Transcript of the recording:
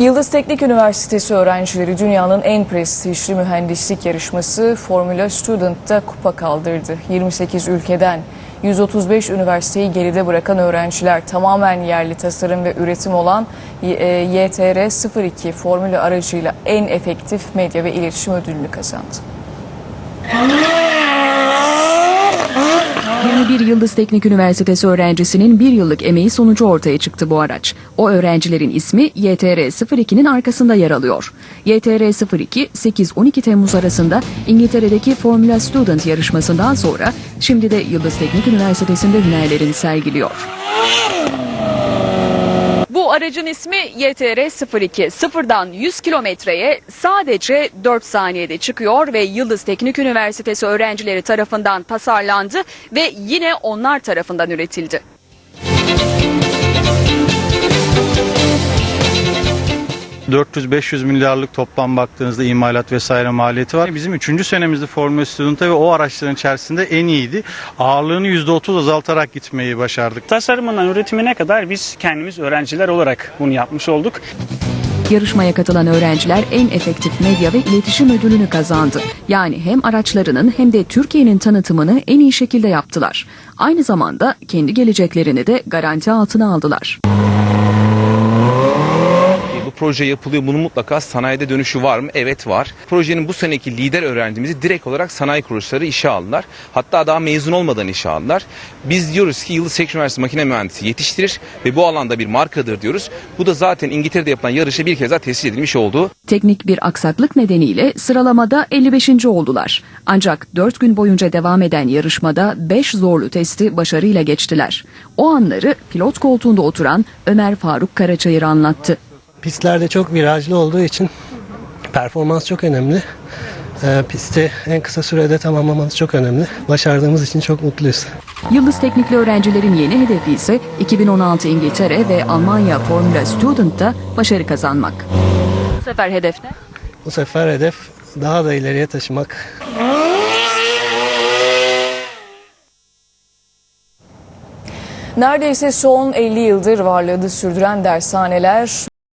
Yıldız Teknik Üniversitesi öğrencileri dünyanın en prestijli mühendislik yarışması Formula Student'ta kupa kaldırdı. 28 ülkeden 135 üniversiteyi geride bırakan öğrenciler tamamen yerli tasarım ve üretim olan e, YTR-02 formülü aracıyla en efektif medya ve iletişim ödülünü kazandı. 21 Yıldız Teknik Üniversitesi öğrencisinin bir yıllık emeği sonucu ortaya çıktı bu araç. O öğrencilerin ismi YTR-02'nin arkasında yer alıyor. YTR-02 8-12 Temmuz arasında İngiltere'deki Formula Student yarışmasından sonra şimdi de Yıldız Teknik Üniversitesi'nde hünerlerini sergiliyor. Aracın ismi YTR-02. Sıfırdan 100 kilometreye sadece 4 saniyede çıkıyor ve Yıldız Teknik Üniversitesi öğrencileri tarafından tasarlandı ve yine onlar tarafından üretildi. Hı. 400-500 milyarlık toplam baktığınızda imalat vesaire maliyeti var. Bizim 3. senemizde Formula Student'a ve o araçların içerisinde en iyiydi. Ağırlığını %30 azaltarak gitmeyi başardık. Tasarımından üretimine kadar biz kendimiz öğrenciler olarak bunu yapmış olduk. Yarışmaya katılan öğrenciler en efektif medya ve iletişim ödülünü kazandı. Yani hem araçlarının hem de Türkiye'nin tanıtımını en iyi şekilde yaptılar. Aynı zamanda kendi geleceklerini de garanti altına aldılar. Proje yapılıyor. Bunun mutlaka sanayide dönüşü var mı? Evet var. Projenin bu seneki lider öğrencimizi direkt olarak sanayi kuruluşları işe aldılar. Hatta daha mezun olmadan işe aldılar. Biz diyoruz ki Yıldız Teknik Üniversitesi makine mühendisi yetiştirir ve bu alanda bir markadır diyoruz. Bu da zaten İngiltere'de yapılan yarışa bir kez daha tescil edilmiş oldu. Teknik bir aksaklık nedeniyle sıralamada 55. oldular. Ancak 4 gün boyunca devam eden yarışmada 5 zorlu testi başarıyla geçtiler. O anları pilot koltuğunda oturan Ömer Faruk Karaçayır anlattı. Pistlerde çok virajlı olduğu için performans çok önemli. Ee, pisti en kısa sürede tamamlamanız çok önemli. Başardığımız için çok mutluyuz. Yıldız Teknikli öğrencilerin yeni hedefi ise 2016 İngiltere ve Almanya Formula Student'ta başarı kazanmak. Bu sefer hedef ne? Bu sefer hedef daha da ileriye taşımak. Neredeyse son 50 yıldır varlığını sürdüren dershaneler